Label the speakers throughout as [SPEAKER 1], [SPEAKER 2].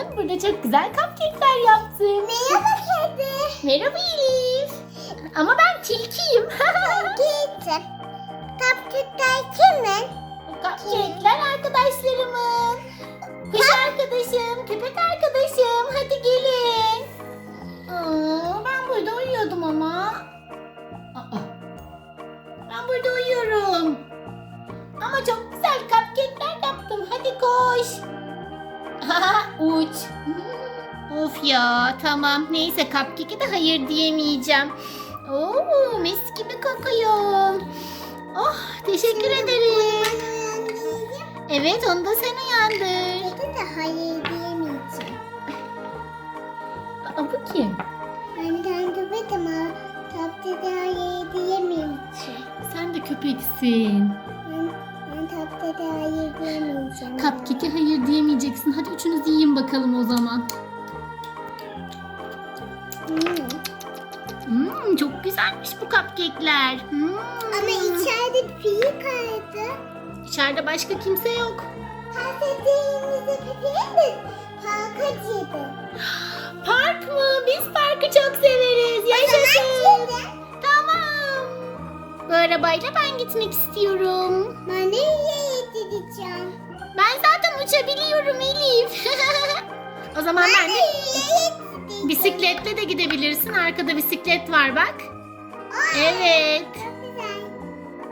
[SPEAKER 1] bakın burada çok güzel cupcake'ler yaptım.
[SPEAKER 2] Merhaba kedi.
[SPEAKER 1] Merhaba Elif. Ama ben tilkiyim.
[SPEAKER 2] Gittim. Kaptükler kimin?
[SPEAKER 1] Cupcake'ler arkadaşlarımın. Kuş arkadaşım, köpek arkadaşım. Hadi gelin. Aa, ben burada uyuyordum ama. Uç. Of ya tamam. Neyse cupcake'e de hayır diyemeyeceğim. Oo mis gibi kokuyor. Oh teşekkür ederim. Evet onu da sen uyandır.
[SPEAKER 2] Kedi de hayır diyemeyeceğim.
[SPEAKER 1] Aa, bu kim?
[SPEAKER 2] Ben takip ama tatlı da hayır diyemeyeceğim.
[SPEAKER 1] Sen de köpeksin.
[SPEAKER 2] Da hayır diyemeyeceğim.
[SPEAKER 1] Cupcake'e hayır diyemeyeceksin. Hadi üçünüz yiyin bakalım o zaman.
[SPEAKER 2] Hmm.
[SPEAKER 1] Hmm, çok güzelmiş bu cupcake'ler. Hmm.
[SPEAKER 2] Ama içeride pil kaydı.
[SPEAKER 1] İçeride başka kimse yok.
[SPEAKER 2] Kapayız. Parka girdi.
[SPEAKER 1] Park mı? Biz parkı çok severiz. Yaşasın. Tamam. Bu arabayla ben gitmek istiyorum.
[SPEAKER 2] Ben nereye gideceğim?
[SPEAKER 1] Ben zaten uçabiliyorum Elif. o zaman ben de bisikletle de gidebilirsin. Arkada bisiklet var bak. Evet.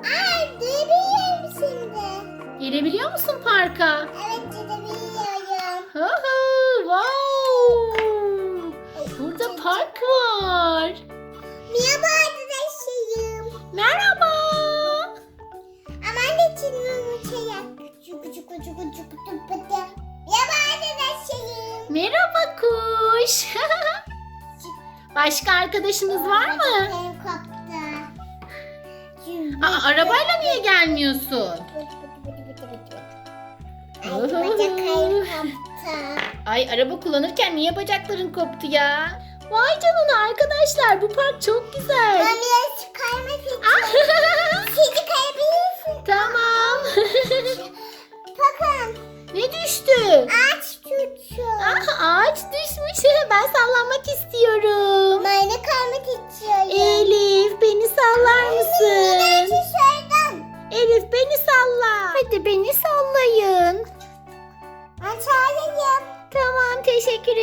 [SPEAKER 2] Ay gidebiliyorum şimdi.
[SPEAKER 1] Gelebiliyor musun parka?
[SPEAKER 2] Evet gidebiliyorum.
[SPEAKER 1] Hı hı, wow. Burada park var.
[SPEAKER 2] Merhaba arkadaşlarım.
[SPEAKER 1] Merhaba kuş. Başka arkadaşınız var mı? Aa, arabayla niye gelmiyorsun?
[SPEAKER 2] Ay
[SPEAKER 1] araba kullanırken niye bacakların koptu ya? Vay canına arkadaşlar bu park çok güzel.
[SPEAKER 2] Ben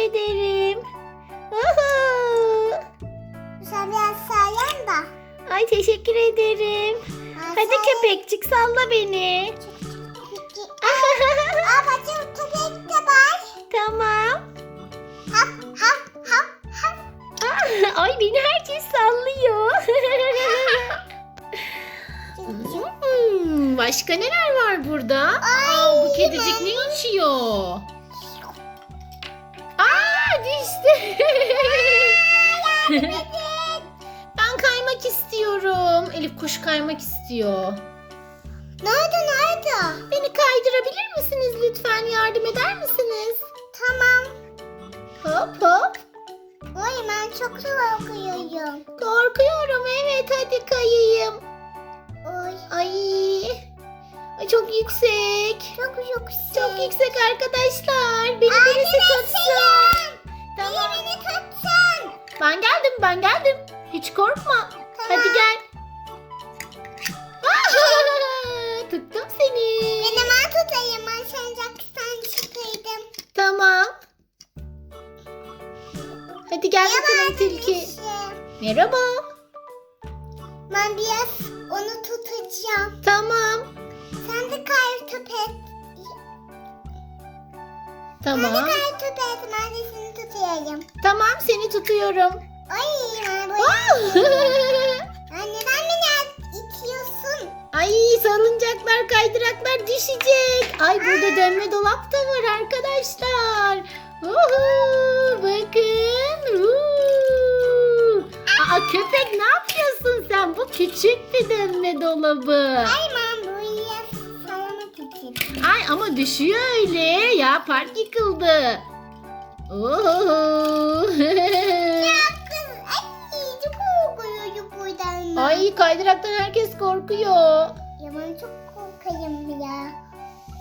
[SPEAKER 1] ederim. Uhu.
[SPEAKER 2] Sen biraz sayan da.
[SPEAKER 1] Ay teşekkür ederim.
[SPEAKER 2] Ben
[SPEAKER 1] Hadi
[SPEAKER 2] sayayım.
[SPEAKER 1] köpekçik salla beni.
[SPEAKER 2] Aa bacım köpek de var.
[SPEAKER 1] tamam.
[SPEAKER 2] Hap hap hap hap.
[SPEAKER 1] Ah, Ay beni herkes sallıyor. Hmm, başka neler var burada? Aa, bu kedicik ne içiyor? Düştü. ben kaymak istiyorum. Elif kuş kaymak istiyor.
[SPEAKER 2] Nerede nerede?
[SPEAKER 1] Beni kaydırabilir misiniz lütfen? Yardım eder misiniz?
[SPEAKER 2] Tamam.
[SPEAKER 1] Hop hop.
[SPEAKER 2] Oy ben çok korkuyorum.
[SPEAKER 1] Korkuyorum evet hadi kayayım.
[SPEAKER 2] Oy
[SPEAKER 1] Ay. Çok yüksek.
[SPEAKER 2] çok çok
[SPEAKER 1] Çok yüksek arkadaşlar. Beni birisi tutsun. Tamam.
[SPEAKER 2] Beni tutsun.
[SPEAKER 1] Ben geldim ben geldim. Hiç korkma.
[SPEAKER 2] Tamam.
[SPEAKER 1] Hadi gel. Tuttum seni.
[SPEAKER 2] Ben hemen tutayım. Ben sancaktan çıkaydım.
[SPEAKER 1] Tamam. Hadi gel bakalım tilki. Merhaba.
[SPEAKER 2] Ben biraz onu tutacağım.
[SPEAKER 1] Tamam.
[SPEAKER 2] Sen de kay köpek.
[SPEAKER 1] Tamam.
[SPEAKER 2] kay köpek. Ben de seni tutayım.
[SPEAKER 1] Tamam seni tutuyorum.
[SPEAKER 2] Ay ben böyle. Anne ben beni itiyorsun.
[SPEAKER 1] Ay salıncaklar kaydıraklar düşecek. Ay burada dönme dolap da var arkadaşlar. Uhu, bakın. Uhu. Aa, köpek ne yapıyorsun sen? Bu küçük bir dönme dolabı.
[SPEAKER 2] Ay
[SPEAKER 1] Ay ama düşüyor öyle. Ya park yıkıldı.
[SPEAKER 2] Kız ay
[SPEAKER 1] kaydıraktan herkes korkuyor.
[SPEAKER 2] Ya ben çok korkayım ya.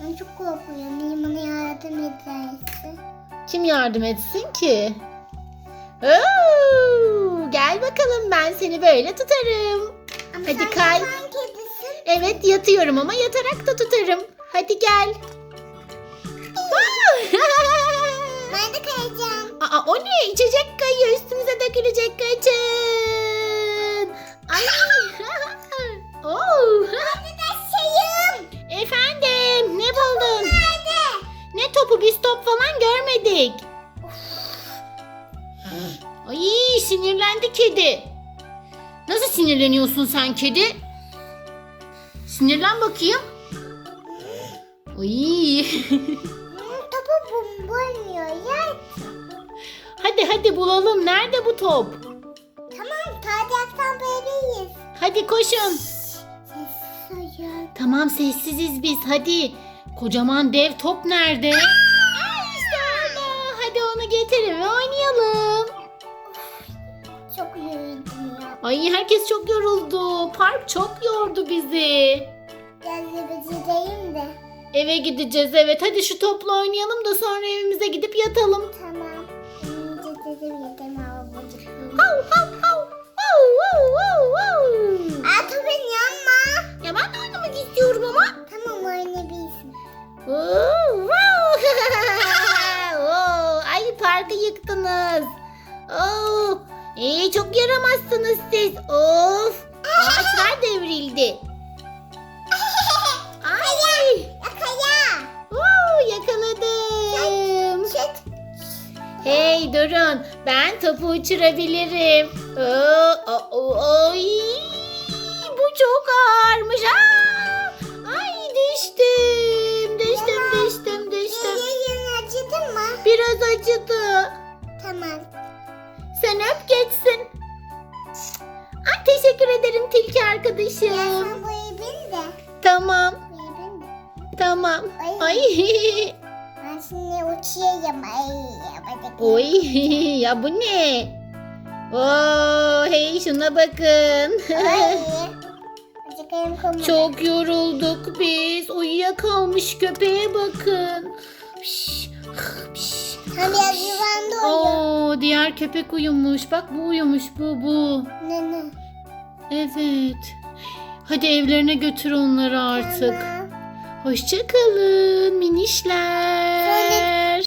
[SPEAKER 2] Ben çok korkuyorum. Benim bana yardım edersin.
[SPEAKER 1] Kim yardım etsin ki? Oo, gel bakalım ben seni böyle tutarım.
[SPEAKER 2] Ama
[SPEAKER 1] Hadi
[SPEAKER 2] sen
[SPEAKER 1] kay.
[SPEAKER 2] kedisin.
[SPEAKER 1] Evet yatıyorum ama yatarak da tutarım. Hadi gel.
[SPEAKER 2] Ben de kayacağım.
[SPEAKER 1] Aa, o ne? İçecek kayıyor. Üstümüze dökülecek kaçın. Ay. Oo.
[SPEAKER 2] Arkadaşlarım.
[SPEAKER 1] Efendim ne buldun?
[SPEAKER 2] Nerede?
[SPEAKER 1] Ne topu biz top falan görmedik. Ay sinirlendi kedi. Nasıl sinirleniyorsun sen kedi? Sinirlen bakayım. Ay.
[SPEAKER 2] Hmm, topu bulmuyor ya.
[SPEAKER 1] hadi hadi bulalım. Nerede bu top?
[SPEAKER 2] Tamam tadilattan bebeğiz.
[SPEAKER 1] Hadi koşun. Tamam sessiziz biz hadi. Kocaman dev top nerede? İşte orada. Hadi onu getirin ve oynayalım.
[SPEAKER 2] Çok yoruldum ya.
[SPEAKER 1] Ay herkes çok yoruldu. Park çok yordu bizi.
[SPEAKER 2] Biraz yürüyeceğim de.
[SPEAKER 1] Eve gideceğiz evet. Hadi şu topla oynayalım da sonra evimize gidip yatalım.
[SPEAKER 2] Tamam.
[SPEAKER 1] Hav hav hav. Hav hav hav hav.
[SPEAKER 2] Aa topun yanma.
[SPEAKER 1] Ya ben de oynamak istiyorum ama.
[SPEAKER 2] Tamam oynayabilirsin.
[SPEAKER 1] Oo, wow. Oo, Ay parkı yıktınız. Oo, iyi çok yaramazsınız siz. Of. Ağaçlar devrildi. Hey durun. Ben topu uçurabilirim. Oo, o- o- Oy. Bu çok ağırmış. Aa! Ay düştüm. Düştüm düştüm düştüm.
[SPEAKER 2] Yerin acıdı mı?
[SPEAKER 1] Biraz acıdı.
[SPEAKER 2] Tamam.
[SPEAKER 1] Sen öp geçsin. Ay teşekkür ederim tilki
[SPEAKER 2] Ya
[SPEAKER 1] arkadaşım.
[SPEAKER 2] sen bu bin de.
[SPEAKER 1] Tamam
[SPEAKER 2] Bu de.
[SPEAKER 1] tamam.
[SPEAKER 2] Ay.
[SPEAKER 1] Ay.
[SPEAKER 2] Ben şimdi uçuyorum. Ay.
[SPEAKER 1] Oy ya bu ne? Oo hey şuna bakın. Çok yorulduk biz. Uyuyakalmış köpeğe bakın. Piş, piş.
[SPEAKER 2] Biraz yuvanda uyuyor.
[SPEAKER 1] Oo diğer köpek uyumuş. Bak bu uyumuş bu bu.
[SPEAKER 2] Ne ne?
[SPEAKER 1] Evet. Hadi evlerine götür onları artık.
[SPEAKER 2] Tamam.
[SPEAKER 1] Hoşçakalın minişler.